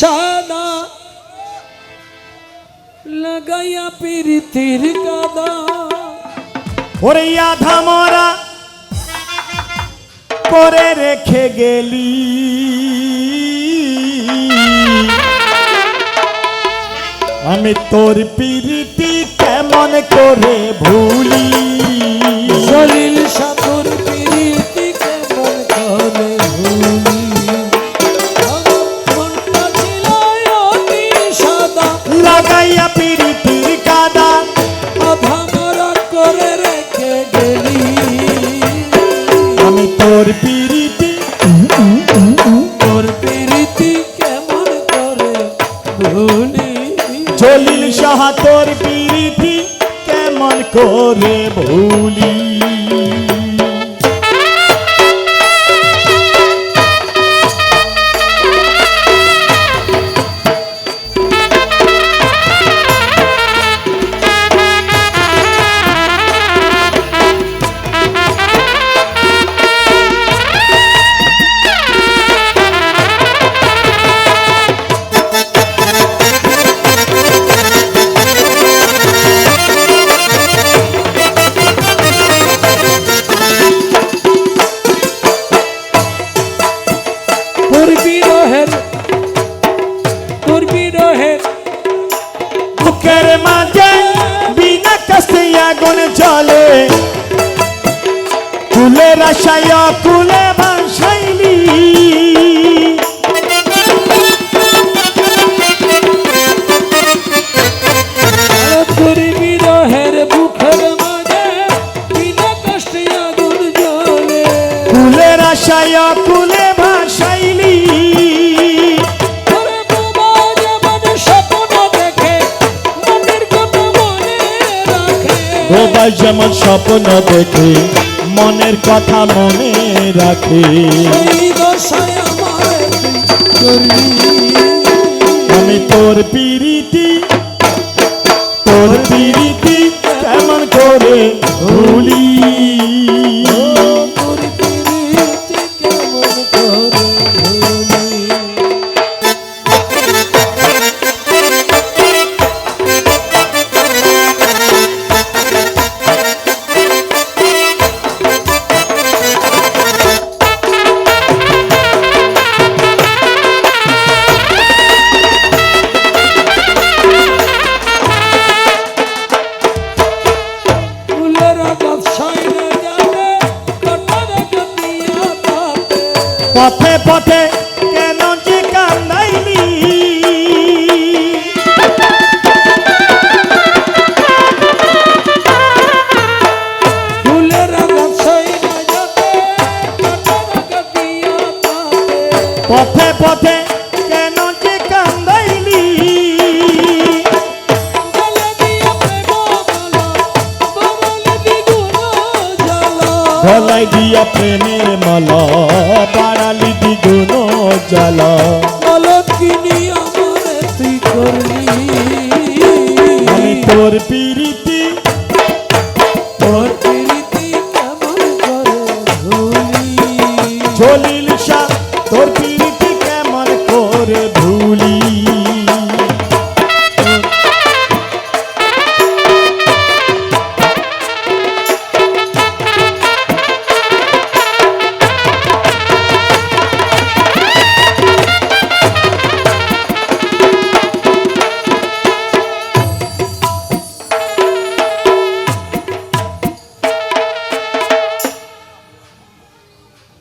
সাদা লাগাইয়া প্রীতির কাদা ওরে আধা মরা করে রেখে গেলি। আমি তোর পিরিতি কেমন করে ভুলি। জলিল সাধুর তোর পিরিতি। তোর পিরিতি কেমন করে ভুলি জলিল সাহা তোর পিরিতি কেমন করে ভুলি কুলের আশায় আগুন জ্বলে। কুলের আশায় কুলে ভাসাইলি তোর বোমা যেমন স্বপ্ন দেখে মনের কথা মনে রাখে। আমি তোর পিরিতি তোর পিরিতি কেমন করে ভুলি? পথে পথে গলায় দিয়া প্রেমের মাল পাড়ালি দ্বিগুণ জ্বালা। অলক্ষিনী আমার আমি তোর পিরিতি তোর পিরিতি কেমন করে ঝুলি